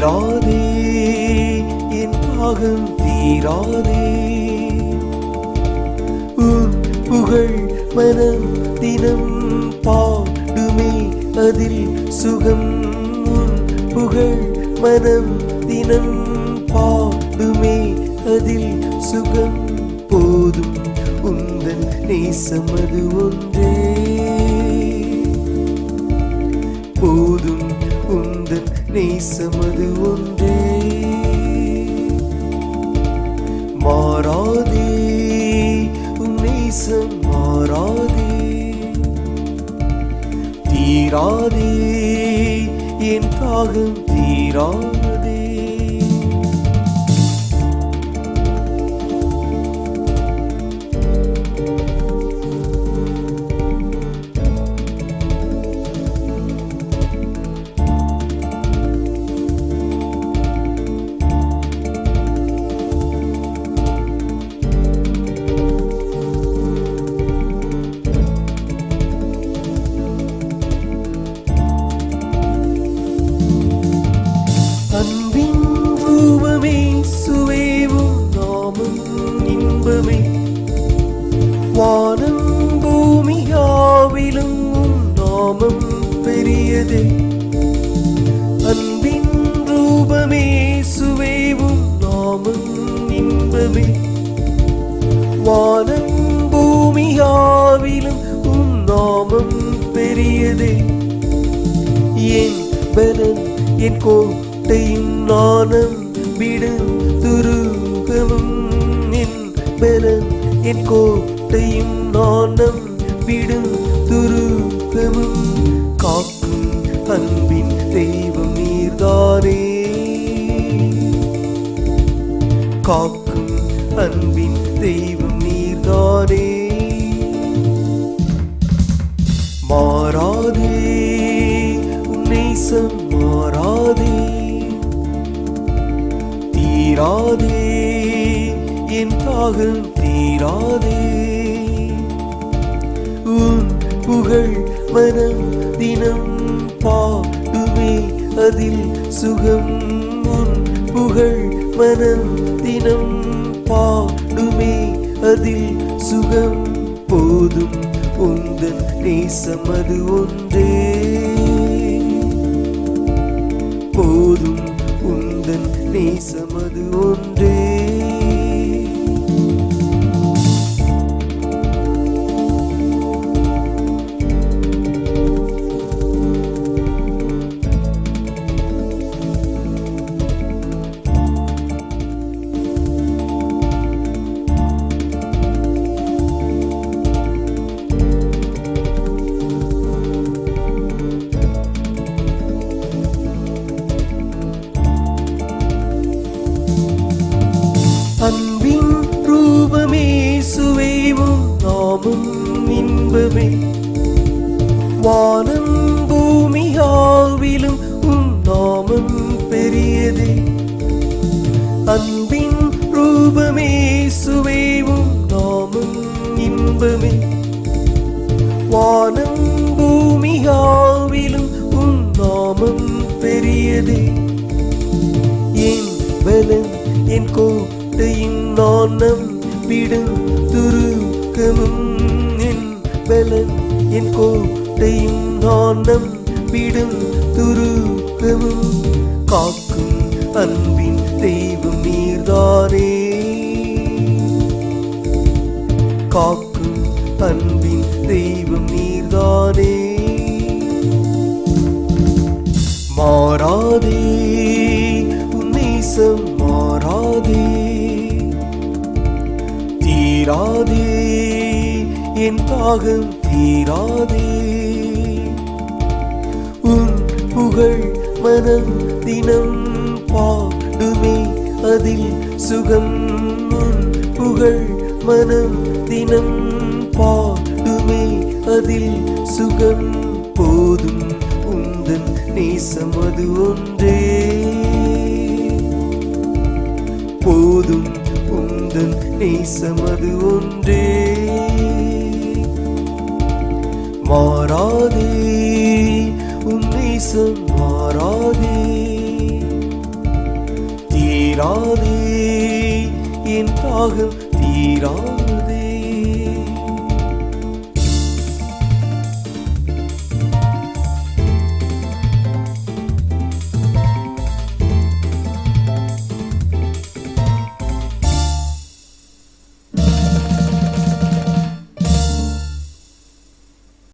தீராதே என் தாகம் தீராதே. உன் புகழ் மனம் தினம் பாடுமே அதில் சுகம். உன் புகழ் மனம் தினம் பாடுமே அதில் சுகம். போதும் உந்தன் நேசமது ஒன்றே. நேசமது ஒன்றே. மாறாதே உன் நேசம் மாறாதே. தீராதே என் தாகம் தீராதே இன்பமே வானம் பூமியாவிலும் நாமம் பெரியதே. அன்பின் ரூபமே சுவேவும் நாமம் இன்பமே. வானம் பூமியாவிலும் உன் நாமம் பெரியதே. என் பலன் என் கோட்டையும் நாணம் விடு துரு பெற என் கோட்டையும் நாணம் விடும் துருக்கமும் காக்கும் அன்பின் தெய்வம் நீர்தானே. காக்கும் அன்பின் தெய்வம் நீர்தானே. மாறாதே உன் மாறாதே தீராதே தாகம் தீராதே. உன் புகழ் மனம் தினம் பாடுமே அதில் சுகம். உன் புகழ் மனம் தினம் பாடுமே அதில் சுகம். போதும் உந்தன் நேசம் அது ஒன்றே. போதும் உந்தன் நேசம் அது ஒன்றே. யாவும் இன்பமே. வானம் பூமியாவிலும் உன் நாமம் பெரியதே. அன்பின் ரூபமே சுவைவும் நாமம் இன்பமே. வானம் பூமியாவிலும் உன் நாமம் பெரியதே. என் பலன் என் கோட்டையின் நாணம் விடும் துருக்கமும் என் பலன் என் கோட்டையும் நாணம் விடும் துருக்கமும். காக்கும் அன்பின் தெய்வம் நீர்தானே. காக்கும் அன்பின் தெய்வம் நீர்தானே. மாறாதே உன்னேசம் மாறாதே. தீராதே என் தாகம் தீராதே. உன் புகழ் மனம் தினம் பாடுமே அதில் சுகம். உன் புகழ் மனம் தினம் பாடுமே அதில் சுகம். போதும் உந்தன் நேசம் அது ஒன்றே. போதும் உந்தன் நேசம் அது ஒன்றே. மாறாதே. உன்னேசம் மாறாதே. தீராதே. என் தாகம் தீராதே.